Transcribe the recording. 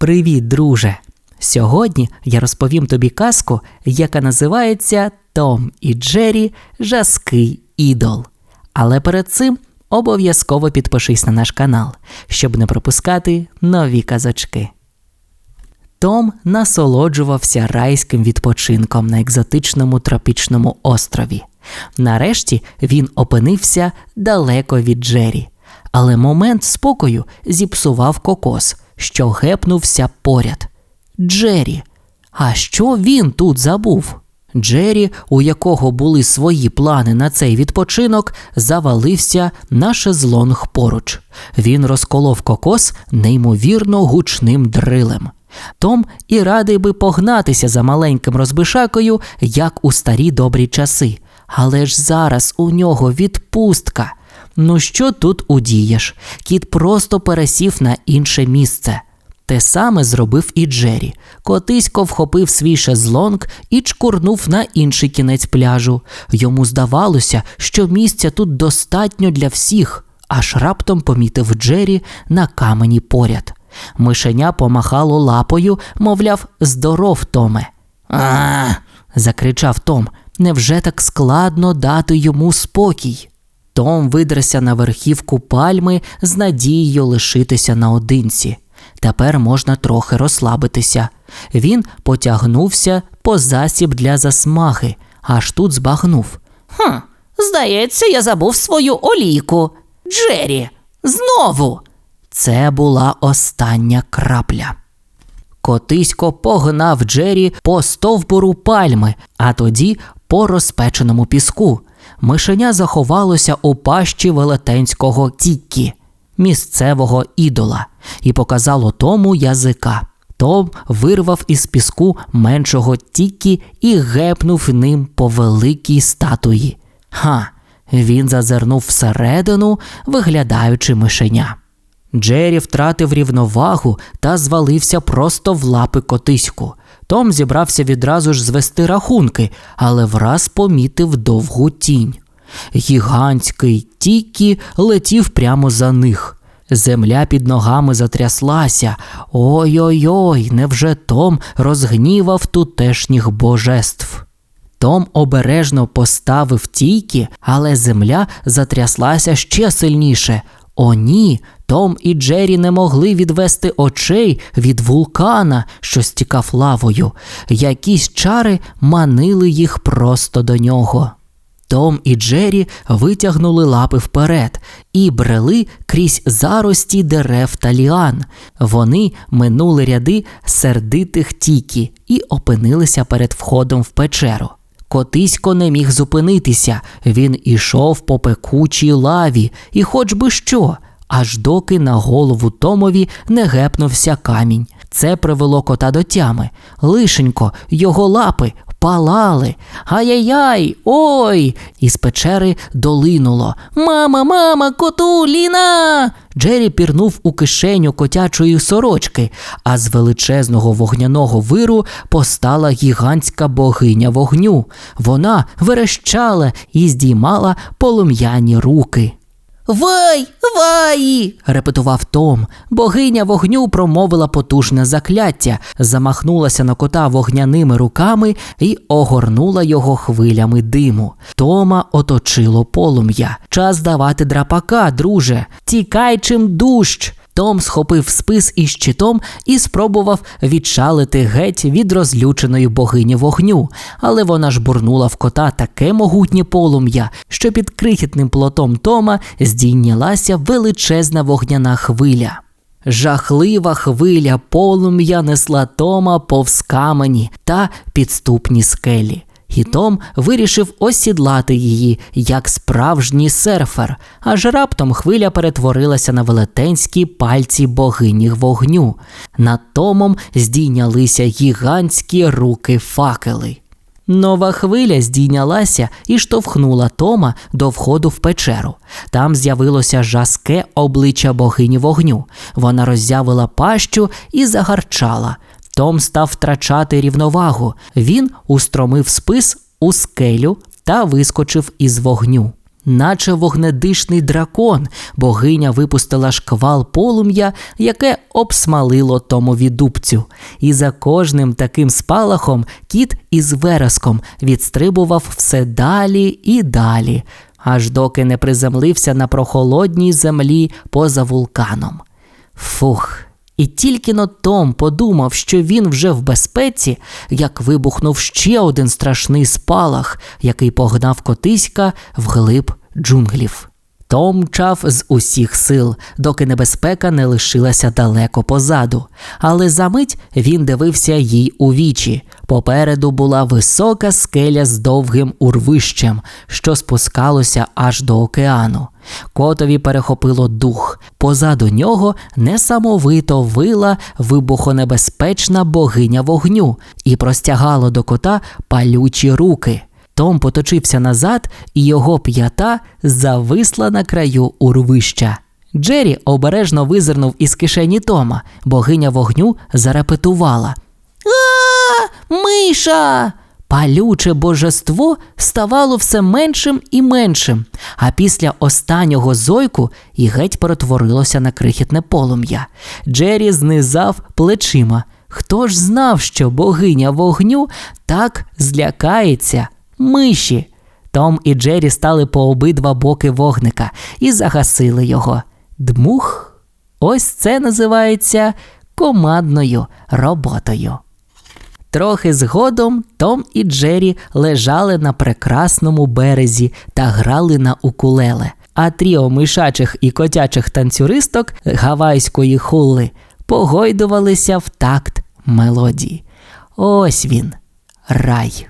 Привіт, друже! Сьогодні я розповім тобі казку, яка називається Том і Джері Жаский ідол. Але перед цим обов'язково підпишись на наш канал, щоб не пропускати нові казочки. Том насолоджувався райським відпочинком на екзотичному тропічному острові. Нарешті він опинився далеко від Джері, але момент спокою зіпсував кокос, що гепнувся поряд. Джері. А що він тут забув? Джері, у якого були свої плани на цей відпочинок, завалився на шезлонг поруч. Він розколов кокос неймовірно гучним дрилем. Том і радий би погнатися за маленьким розбишакою, як у старі добрі часи. Але ж зараз у нього відпустка. Ну що тут удієш? Кіт просто пересів на інше місце. Те саме зробив і Джері. Котисько вхопив свій шезлонг і чкурнув на інший кінець пляжу. Йому здавалося, що місця тут достатньо для всіх, аж раптом помітив Джері на камені поряд. Мишеня помахало лапою, мовляв, здоров, Томе. А. закричав Том. Невже так складно дати йому спокій? Том видерся на верхівку пальми з надією лишитися наодинці. Тепер можна трохи розслабитися. Він потягнувся по засіб для засмаги, аж тут збагнув. Хм, здається, я забув свою олійку. Джері, знову. Це була остання крапля. Котисько погнав Джері по стовбуру пальми, а тоді по розпеченому піску. Мишеня заховалося у пащі велетенського тіккі, місцевого ідола, і показало тому язика. Том вирвав із піску меншого тікі і гепнув ним по великій статуї. Ха, він зазирнув всередину, виглядаючи мишеня. Джері втратив рівновагу та звалився просто в лапи котиську. Том зібрався відразу ж звести рахунки, але враз помітив довгу тінь. Гігантський Тікі летів прямо за них. Земля під ногами затряслася. Ой-ой-ой, невже Том розгнівав тутешніх божеств. Том обережно поставив тійки, але земля затряслася ще сильніше. О, ні, Том і Джері не могли відвести очей від вулкана, що стікав лавою. Якісь чари манили їх просто до нього. Том і Джері витягнули лапи вперед і брели крізь зарості дерев та ліан. Вони минули ряди сердитих тікі і опинилися перед входом в печеру. Котисько не міг зупинитися, він ішов по пекучій лаві, і хоч би що, аж доки на голову Томові не гепнувся камінь. Це привело кота до тями. Лишенько, його лапи палали. Ай-яй-яй, ой! Із печери долинуло. Мама, мама, коту, Ліна! Джері пірнув у кишеню котячої сорочки, а з величезного вогняного виру постала гігантська богиня вогню. Вона верещала і здіймала полум'яні руки. Вай, вай! репетував Том. Богиня вогню промовила потужне закляття, замахнулася на кота вогняними руками і огорнула його хвилями диму. Тома оточило полум'я. Час давати драпака, друже. Тікай чим дужч. Том схопив спис із щитом і спробував відчалити геть від розлюченої богині вогню, але вона ж бурнула в кота таке могутнє полум'я, що під крихітним плотом Тома здійнялася величезна вогняна хвиля. Жахлива хвиля полум'я несла Тома повз камені та підступні скелі. І Том вирішив осідлати її, як справжній серфер, аж раптом хвиля перетворилася на велетенські пальці богині вогню. Над Томом здійнялися гігантські руки факели. Нова хвиля здійнялася і штовхнула Тома до входу в печеру. Там з'явилося жаске обличчя богині вогню. Вона роззявила пащу і загарчала. Том став втрачати рівновагу. Він устромив спис у скелю та вискочив із вогню. наче вогнедишний дракон, богиня випустила шквал полум'я, яке обсмалило Томові дубцю. І за кожним таким спалахом кіт із вереском відстрибував все далі і далі, аж доки не приземлився на прохолодній землі поза вулканом. Фух. І тільки но Том подумав, що він вже в безпеці, як вибухнув ще один страшний спалах, який погнав котиська вглиб джунглів. Том мчав з усіх сил, доки небезпека не лишилася далеко позаду. Але за мить він дивився їй у вічі. Попереду була висока скеля з довгим урвищем, що спускалося аж до океану. Котові перехопило дух. Позаду нього несамовито вила вибухонебезпечна богиня вогню і простягало до кота палючі руки. Том поточився назад, і його п'ята зависла на краю урвища. Джері обережно визирнув із кишені Тома. Богиня вогню зарепетувала. А, миша! Палюче божество ставало все меншим і меншим, а після останнього зойку і геть перетворилося на крихітне полум'я. Джері знизав плечима. Хто ж знав, що богиня вогню так злякається миші? Том і Джері стали по обидва боки вогника і загасили його. Дмух. Ось це називається командною роботою. Трохи згодом Том і Джері лежали на прекрасному березі та грали на укулеле, а тріо мишачих і котячих танцюристок гавайської хулли погойдувалися в такт мелодії. Ось він, рай.